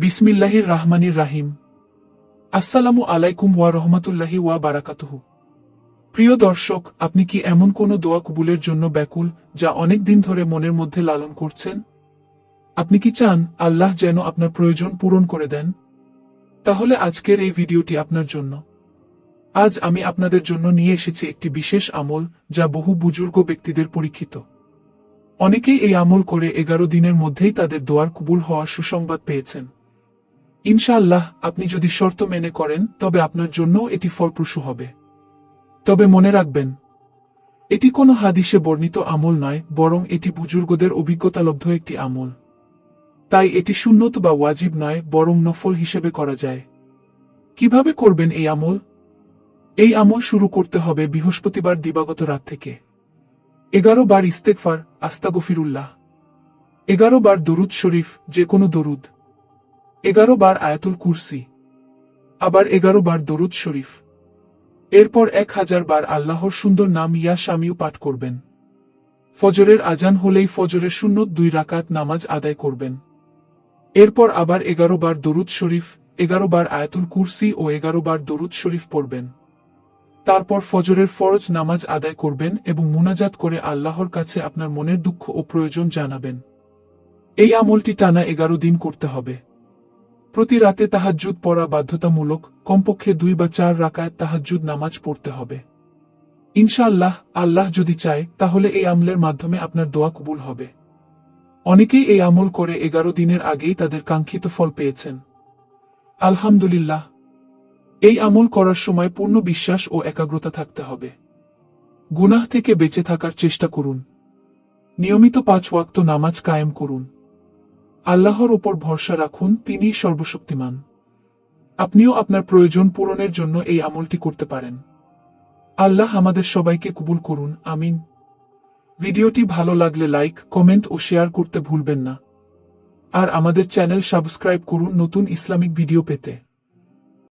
বিসমিল্লাহির রাহমানির রাহিম। আসসালামু আলাইকুম ওয়া রহমাতুল্লাহি ওয়া বারাকাতুহু। প্রিয় দর্শক, আপনি কি এমন কোনো দোয়া কবুলের জন্য ব্যাকুল যা অনেক দিন ধরে মনের মধ্যে লালন করছেন? আপনি কি চান আল্লাহ যেন আপনার প্রয়োজন পূরণ করে দেন? তাহলে আজকের এই ভিডিওটি আপনার জন্য। আজ আমি আপনাদের জন্য নিয়ে এসেছি একটি বিশেষ আমল যা বহু বুজুর্গ ব্যক্তিদের পরীক্ষিত। অনেকেই এই আমল করে এগারো দিনের মধ্যেই তাদের দোয়ার কবুল হওয়ার সুসংবাদ পেয়েছেন। ইনশাআল্লাহ, আপনি যদি শর্ত মেনে করেন, তবে আপনার জন্য এটি ফলপ্রসূ হবে। তবে মনে রাখবেন, এটি কোনো হাদিসে বর্ণিত আমল নয়, বরং এটি বুজুর্গদের অভিজ্ঞতালব্ধ একটি আমল। তাই এটি সুন্নত বা ওয়াজিব নয়, বরং নফল হিসেবে করা যায়। কীভাবে করবেন এই আমল? এই আমল শুরু করতে হবে বৃহস্পতিবার দিবাগত রাত থেকে। এগারো বার ইস্তেকফার আস্তাগফিরুল্লাহ। এগারো বার দরুদ শরীফ যে কোনো দরুদ। এগারো বার আয়াতুল কুরসি, আবার এগারো বার দরুদ শরীফ। এরপর এক হাজার বার আল্লাহর সুন্দর নাম ইয়া স্বামীও পাঠ করবেন। ফজরের আজান হলেই ফজরের শূন্য দুই রাকাত নামাজ আদায় করবেন। এরপর আবার এগারো বার দরুদ শরীফ, এগারো বার আয়াতুল কুরসি ও এগারো বার দরুদ শরীফ পড়বেন। তারপর ফজরের ফরজ নামাজ আদায় করবেন এবং মুনাজাত করে আল্লাহর কাছে আপনার মনের দুঃখ ও প্রয়োজন জানাবেন। এই আমলটি টানা এগারো দিন করতে হবে। প্রতি রাতে তাহাজ্জুদ পড়া বাধ্যতামূলক, কমপক্ষে দুই বা চার রাকায় তাহাজ্জুদ নামাজ পড়তে হবে। ইনশাআল্লাহ, আল্লাহ যদি চায়, তাহলে এই আমলের মাধ্যমে আপনার দোয়া কবুল হবে। অনেকেই এই আমল করে এগারো দিনের আগেই তাদের কাঙ্ক্ষিত ফল পেয়েছেন। আলহামদুলিল্লাহ। এই আমল করার সময় পূর্ণ বিশ্বাস ও একাগ্রতা থাকতে হবে। গুনাহ থেকে বেঁচে থাকার চেষ্টা করুন। নিয়মিত পাঁচ ওয়াক্ত নামাজ কায়েম করুন। আল্লাহর ওপর ভরসা রাখুন তিনি সর্বশক্তিমান। আপনিও আপনার প্রয়োজন পূরণের জন্য এই আমলটি করতে পারেন। আল্লাহ আমাদের সবাইকে কবুল করুন, আমিন। ভিডিওটি ভালো লাগলে লাইক, কমেন্ট ও শেয়ার করতে ভুলবেন না। আর আমাদের চ্যানেল সাবস্ক্রাইব করুন নতুন ইসলামিক ভিডিও পেতে।